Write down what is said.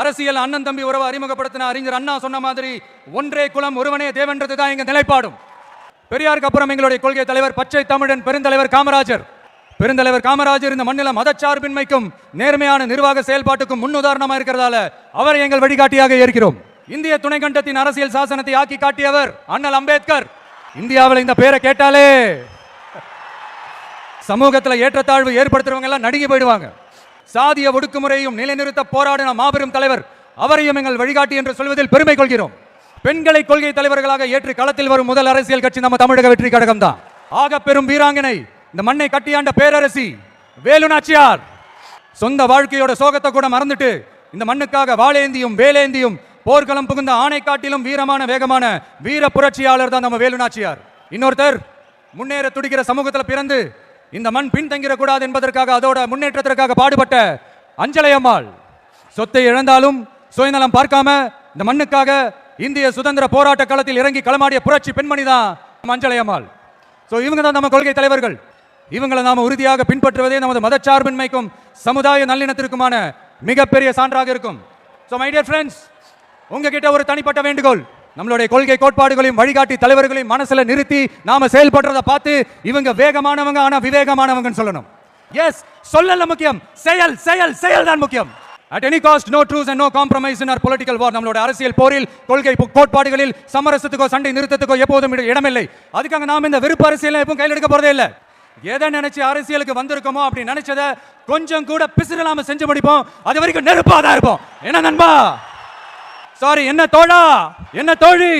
அரசியல் அண்ணன் தம்பி உறவை அறிமுகப்படுத்தின அறிஞர் அண்ணா சொன்ன மாதிரி ஒன்றே குலம் ஒருவனே தேவன்றது தான் எங்கள் நிலைப்பாடும். பெரியாருக்கு அப்புறம் எங்களுடைய கொள்கை தலைவர் பச்சை தமிழன் பெருந்தலைவர் காமராஜர். பெருந்தலைவர் காமராஜர் இந்த மண்ணில மதச்சார்பின்மைக்கும் நேர்மையான நிர்வாக செயல்பாட்டுக்கும் முன்னுதாரணமாக இருக்கிறதால அவரை எங்கள் வழிகாட்டியாக ஏற்கிறோம். இந்திய துணைக்கண்டத்தின் அரசியல் சாசனத்தை ஆக்கி காட்டியவர் அண்ணல் அம்பேத்கர். இந்தியாவில் இந்த பேரை கேட்டாலே சமூகத்தில் ஏற்றத்தாழ்வு ஏற்படுத்துறவங்க எல்லாம் நடுங்கி போயிடுவாங்க. சாதிய ஒடுக்குமுறையும் நிலைநிறுத்த போராடின மாபெரும் தலைவர் அவரையும் எங்கள் வழிகாட்டி என்று சொல்வதில் பெருமை கொள்கிறோம். பெண்களை கொள்கை தலைவர்களாக ஏற்று களத்தில் வரும் முதல் அரசியல் கட்சி நம்ம தமிழக வெற்றி கழகம் தான் ஆக பெரும் வீராங்கனை இந்த மண்ணை கட்டியாண்ட பேரரசி வேலுநாச்சியார். சொந்த வாழ்க்கையோட சோகத்தை கூட மறந்துட்டு இந்த மண்ணுக்காக வாழேந்தியும் வேலேந்தியும் போர்க்களம் புகுந்த ஆணை காட்டிலும் வீரமான வேகமான வீர புரட்சியாளர் தான் நம்ம வேலு நாச்சியார் இன்னொருத்தர் முன்னேற துடிக்கிற சமூகத்தில் பிறந்து இந்த மண் பின்தங்கிட கூடாது என்பதற்காக அதோட முன்னேற்றத்திற்காக பாடுபட்ட அஞ்சலை அம்மாள். சொத்தை இழந்தாலும் சுயநலம் பார்க்காம இந்த மண்ணுக்காக இந்திய சுதந்திர போராட்ட களத்தில் இறங்கி களமாடிய புரட்சி பெண்மணி தான் நம்ம அஞ்சலை அம்மாள். ஸோ இவங்க தான் நம்ம கொள்கை தலைவர்கள். இவங்களை நாம உறுதியாக பின்பற்றுவதே நமது மதச்சார்பின்மைக்கும் சமுதாய நல்லிணத்திற்குமான மிகப்பெரிய சான்றாக இருக்கும். ஸோ மை டியர் ஃப்ரெண்ட்ஸ் உங்ககிட்ட ஒரு தனிப்பட்ட வேண்டுகோள். நம்மளுடைய கொள்கை கோட்பாடுகளையும் வழிகாட்டி தலைவர்களையும் மனசுல நிறுத்தி நாம செயல்படுறத பார்த்து இவங்க வேகமானவங்க ஆனா விவேகமானவங்கன்னு சொல்லணும். எஸ் சொல்லல முக்கியம். செயல் செயல் செயல் தான் முக்கியம். At any cost no truce and no compromise in our political war நம்மளோட அரசியல் போரில் கொள்கை கோட்பாடுகளில் சமரசத்துக்கோ சண்டை நிறுத்தத்துக்கோ எப்போதும் இடமில்லை. அதுக்காக நாம் இந்த வெறுப்பு அரசியல் எப்பவும் கையில் எடுக்க போறதே இல்லை. எதை நினைச்சு அரசியலுக்கு வந்திருக்கோமோ அப்படி நினைச்சதை கொஞ்சம் கூட பிசிறாம செஞ்சு முடிப்போம். அது வரைக்கும் நெருப்பாக தான் இருப்போம். என்ன நண்பா? சாரி என்ன தோழா? என்ன தோழி?